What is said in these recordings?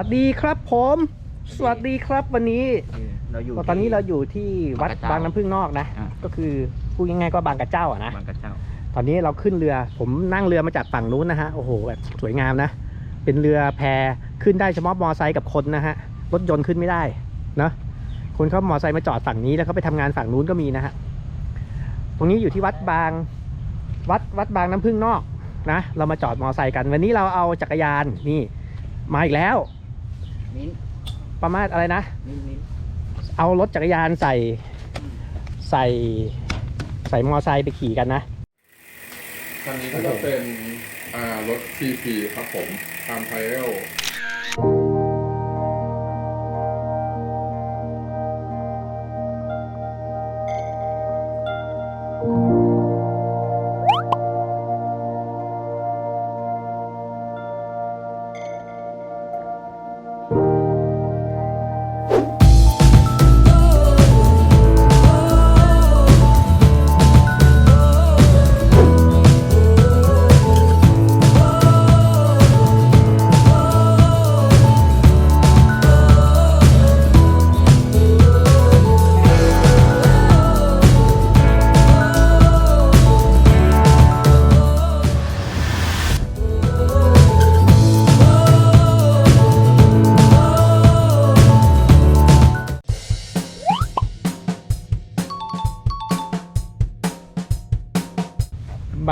วัสดีครับผม สวัสดีครับวันนี้เราอยู่ตอนนี้เราอยู่ที่วัดบางน้ำพึ่งนอกนะอ่าก็คือพูดง่ายๆก็บางกระเจ้าอะนะบางกระเจ้า ตอนนี้เราขึ้นเรือ ผมนั่งเรือมาจากฝั่งนู้นนะฮะ โอ้โหแบบสวยงามนะ เป็นเรือแพขึ้นได้เฉพาะมอไซค์กับคนนะฮะ รถยนต์ขึ้นไม่ได้นะคนเขามอไซค์มาจอดฝั่งนี้แล้วเขาไปทำงานฝั่งนู้นก็มีนะฮะ ตรงนี้อยู่ที่วัดบาง วัดวัดบางน้ำพึ่งนอกนะ เรามาจอดมอไซค์กัน วันนี้เราเอาจักรยานนี่มาอีกแล้ว มิ้นประมาณอะไรนะ มิ้นมิ้นเอารถจักรยานใส่ใส่ใส่มอไซค์ไปขี่กันนะ คันนี้ก็จะเป็นอ่ารถ CP ครับผมตามไทเอล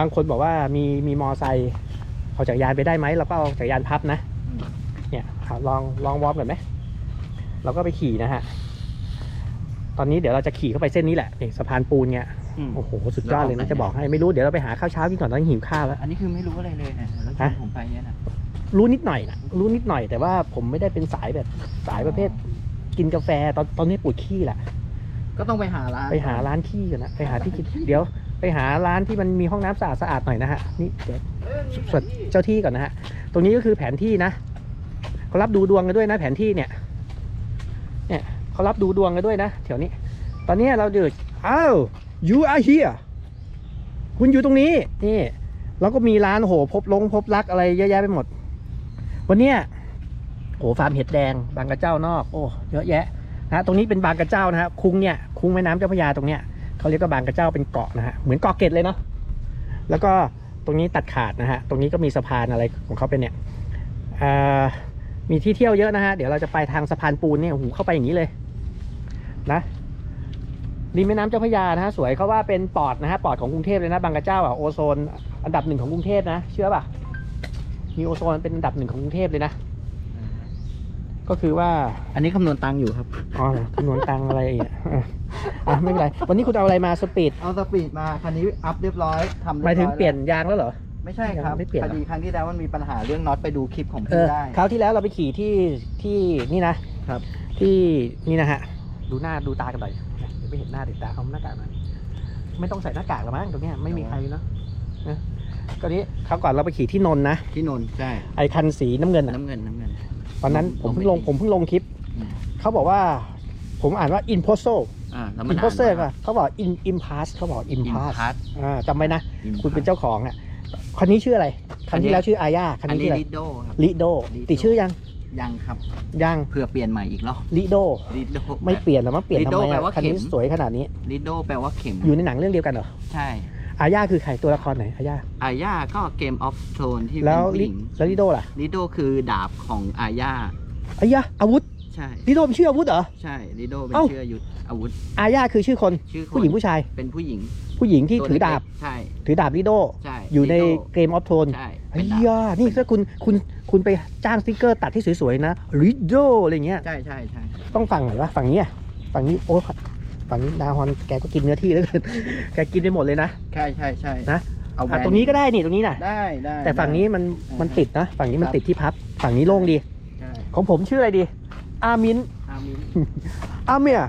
างคนบอกว่ามีมีมอไซค์เอาจักรยานไปได้ไหมเราก็เอาจักรยานพับนะ เนี่ยครับลองลองวอร์มกันไหมเราก็ไปขี่นะฮะ ตอนนี้เดี๋ยวเราจะขี่เข้าไปเส้นนี้แหละนี่สะพานปูนเนี่ยโอ้โหสุดยอดเลยนะจะบอกให้ไม่รู้เดี๋ยวเราไปหาข้าวเช้ากินก่อนตอนนี้หิวข้าวแล้ว อันนี้คือไม่รู้อะไรเลยนะแล้วชวนผมไปเนี่ยนะรู้นิดหน่อยนะรู้นิดหน่อยแต่ว่าผมไม่ได้เป็นสายแบบสายประเภท กินกาแฟตอนตอนนี้ปวดขี้แหละ ก็ต้องไปหาร้านไปหาร้านขี้ก่อนนะไปหาที่กินเดี๋ยว ไปหาร้านที่มันมีห้องน้ำสะอาดสะอาดหน่อยนะฮะนี่เดี๋ยวสวดเจ้าที่ก่อนนะฮะตรงนี้ก็คือแผนที่นะเขารับดูดวงกันด้วยนะ แผนที่เนี่ย เนี่ยเขารับดูดวงกันด้วยนะแถวนี้ ตอนนี้เราเดือดอ้าว you are here คุณอยู่ตรงนี้นี่แล้วก็มีร้านโหพบลงพบรักอะไรเยอะแยะไปหมด วันเนี้ยโหฟาร์มเห็ดแดงบางกระเจ้านอก โอ้เยอะแยะนะตรงนี้เป็นบางกระเจ้านะฮะคุ้งเนี่ยคุ้งแม่น้ำเจ้าพระยาตรงเนี้ย เขาเรียกว่าบางกระเจ้าเป็นเกาะนะฮะเหมือนเกาะเกร็ดเลยเนาะแล้วก็ตรงนี้ตัดขาดนะฮะตรงนี้ก็มีสะพานอะไรของเขาเป็นเนี่ยมีที่เที่ยวเยอะนะฮะเดี๋ยวเราจะไปทางสะพานปูนเนี่ยโอ้โหเข้าไปอย่างนี้เลยนะริมแม่น้ำเจ้าพระยานะฮะสวยเขาว่าเป็นปอดนะฮะปอดของกรุงเทพเลยนะบางกระเจ้าอะโอโซนอันดับหนึ่งของกรุงเทพนะ เชื่อป่ะมีโอโซนเป็นอันดับหนึ่งของกรุงเทพเลยนะ ก็คือว่าอันนี้คำนวณตังค์อยู่ครับอ๋อเหรอคำนวณตังค์อะไรอีกอะอะไม่เป็นไรวันนี้คุณเอาอะไรมาสปีดเอาสปีดมาคันนี้อัพเรียบร้อยทำหมายถึงเปลี่ยนยางแล้วเหรอ ไม่ใช่ครับยังไม่เปลี่ยนพเหรออดีครั้งที่แล้วมันมีปัญหาเรื่องน็อตไปดูคลิปของเอพี่อได้ คราวที่แล้วเราไปขี่ที่ที่นี่นะครับ ที่นี่นะฮะดูหน้าดูตากันหน่อยนะเดี๋ยวไม่เห็นหน้าเด็กตาเอาหน้ากากมาไม่ต้องใส่หน้ากากหรอกมั้งตรงเนี้ยไม่มีใครเนาะนะก็นี้คราวก่อนเราไปขี่ที่นนท์นะที่นนท์ใช่ไอคันสีน้ำเงินอะน้ำเงินน้ำเงินต อนนั้นผมเพิ่งลงผมเพิ่งลงคลิปอืมเขาบอกว่าผมอ่านว่า imposter อ่าแล้วมัน imposter อ่านว่าป่ะเขาบอก in impasse เขาบอก impasse Impasse อ่าจำไว้นะ Impasse คุณเป็นเจ้าของอะคันนี้ชื่ออะไรคันที่แล้วชื่ออาญาคันอันนี้นี้ชื่ออะไรลิโดครับ ลิโด Lido ติดชื่อยังยังครับยังเพื่อเปลี่ยนใหม่อีกรอบลิโด ลิโด ไม่เปลี่ยนหรอมั้งเปลี่ยนทำ Lido ไมแปลอะว่าคันนี้เข็ม สวยขนาดนี้ ลิโดแปลว่าเข็มอยู่ในหนังเรื่องเดียวกันเหรอ ใช่ อาญาคือใครตัวละครไหนอาญาอาญาก็เกมออฟโทนที่เป็แล้นวผู้ลิหญิงแล้วลิโดล่ะลิโดคือดาบของอาญาอาญาอาวุธใช่ลิโดเป็นชื่ออาวุธเหรอ ใช่ลิโดเป็นเอ้าชื่ออายุธอาวุธอาญาคือชื่อคนชื่อคนผู้หญิงผู้ชาย เป็นผู้หญิงผู้หญิงที่ตัวถือดาบเล็กๆใช่ถือดาบลิโดใช่อยู่ในลิโดเกมออฟโทนใช่ไอ้เป็นดาบยานี่ถ้าคุณคุณคุณไปจ้างสติกเกอร์ตัดที่สวยๆนะลิโดอะไรเงี้ย ใช่ใช่ใช่ต้องฝั่งไหนวะฝั่งนี้อะฝั่งนี้โอ้ ฝั่งนี้ดาฮอนแกก็กินเนื้อที่แล้วกันแกกินไปหมดเลยนะ ใช่ใช่ใช่นะ เอาแบอะนตรงนี้ก็ได้นี่ตรงนี้น่ะได้ได้แต่ฝั่งนี้มันอ่ามัมันติดนะ ฝั่งนี้มันครับติดที่พับ ฝั่งนี้โล่งดี ใช่ของผมชื่ออะไรดี อามินอามินอาเมีย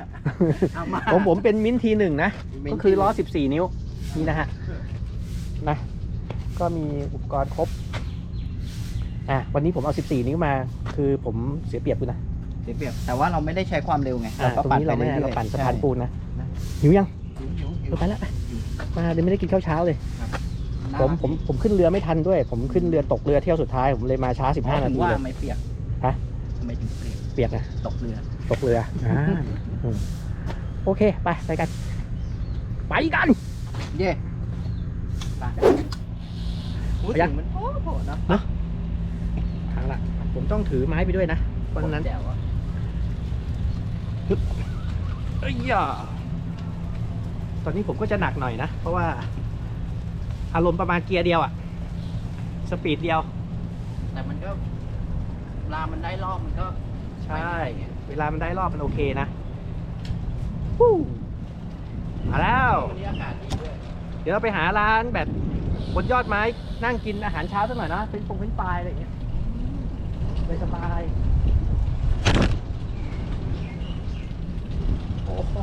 อามาของผมเป็นมินทีหนึ่งนะมินก็คือล้อที14 นิ้ว นี่นะฮะ นะ ก็มีอุปกรณ์ครบ อะ วันนี้ผมเอา 14 นิ้วมา คือผมเสียเปรียบคุณนะเสียเปรียบแต่ว่าเราไม่ได้ใช้ความเร็วไงอะก็ตรงนี้เราไม่ได้เราปั่นสะพานปูนนะนะหิวยังหิวเอหิอวไปแล้วไปมาเดี๋ยวไม่ได้กินข้าวเช้าเลยน่าผมผมผมขึ้นเรือไม่ทันด้วย ผมขึ้นเรือตกเรือเที่ยวสุดท้ายผมเลยมาช้า15นาถึงทีว่าเลยไม่เปียกฮะทไมถึงเปลี่ยนเปียกนะตกเรือตกเรืออ่าอืมโอเคไปไปกัน ไปกัน เย่ไปพูดไปยัถึงงมันโอ้โหเนอะทางละผมต้องถือไม้ไปด้วยนะเพราะฉะนั้น แจ๋วอะเอ้ยอย่าตอนนี้ผมก็จะหนักหน่อยนะ เพราะว่า อารมณ์ประมาณเกียร์เดียวอะสปีดเดียว แต่มันก็เวลามันได้รอบมันก็ใช่เวลามันได้รอบมันโอเคนะวู้มาแล้ว วันนี้อากาศดีด้วยเดี๋ยวเราไปหาร้านแบบบนยอดไม้นั่งกินอาหารเช้าสักหน่อยนะเป็นปงเป็นปลายอะไรอย่างเงี้ยไปสบายโอ้โห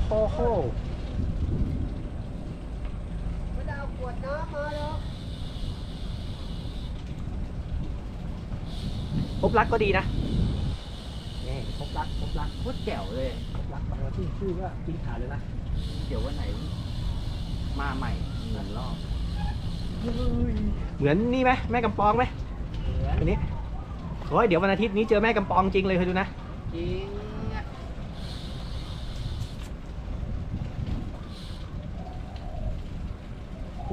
โหโหไม่ได้เอาขวดน้ำมาแล้วพบรักก็ดีนะนี่พบรักพบรักโคตรแจ๋วเลยพบรักฟังแล้วชื่อชื่อก็กินขาดเลยนะ เดี๋ยววันไหน มาใหม่เหมือนรอบเหมือนนี่ไหมแม่กำปองไหมอันนี้โอ้ยเดี๋ยววันอาทิตย์นี้เจอแม่กำปองจริงเลยเคยดูนะจริง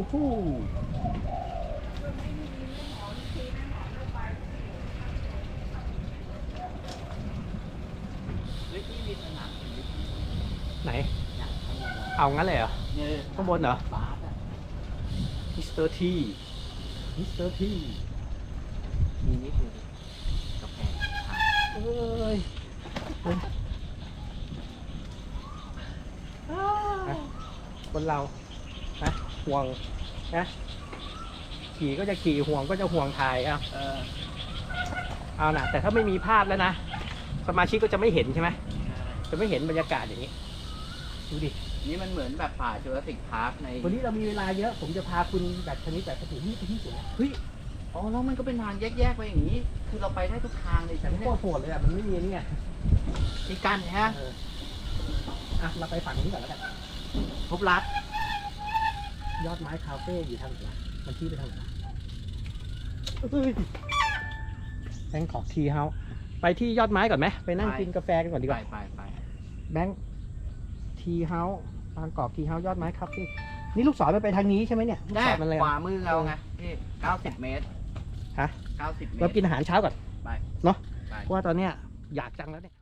อะโอ้โหเฮ้ยที่มีสนามเทนนิสไหนอยากทำอะไรเอางั้นเลยเหรอเนี่ยข้างบนเหรอ บาสอะมิสเตอร์ทีมิสเตอร์ทีมีนี่คือกาแฟขายเอ้ยเอ้ยนะคนเรานะ ห่วงนะขี่ก็จะขี่ห่วงก็จะห่วงถ่ายเอาเออเอานะแต่ถ้าไม่มีภาพแล้วนะสมาชิกก็จะไม่เห็นใช่ไหมจะไม่เห็นบรรยากาศอย่างนี้ดูดินี่มันเหมือนแบบป่าจูราสสิกพาร์คในวันนี้เรามีเวลาเยอะผมจะพาคุณแบบชนิดแบบกระถิ่นนี่ไปที่สวนเฮ้ยอ๋อแล้วมันก็เป็นทางแยกๆไปอย่างนี้ คือเราไปได้ทุกทางเลยแต่ใช่ไหมโคตรโหดเลยอะมันไม่มีนี่ไงมีกันฮะเอออะเราไปฝั่งนี้ก่อนแล้วกันพบรัก ยอดไม้คาเฟ่อยู่ทางไหนวะมันชี้ไปทางไหนวะเฮ้ยแบงค์ขอกทีเฮาไปที่ยอดไม้ก่อนไหมไปนั่งไปกินกาแฟกันก่อนดีกไปว่า ไปไปแบงค์ทีเฮาบางกอกทีเฮายอดไม้คาเฟ่นี่ลูกศรมันไปทางนี้ใช่ไหมเนี่ยลูกแน่ศรมันเลยขวาอะ มือเราไงพี่เก้าสิบเมตรฮะ เก้าสิบเมตรเรากินอาหารเช้าก่อนไป เนอะไป เพราะว่าตอนเนี้ยอยากจังแล้วเนี่ย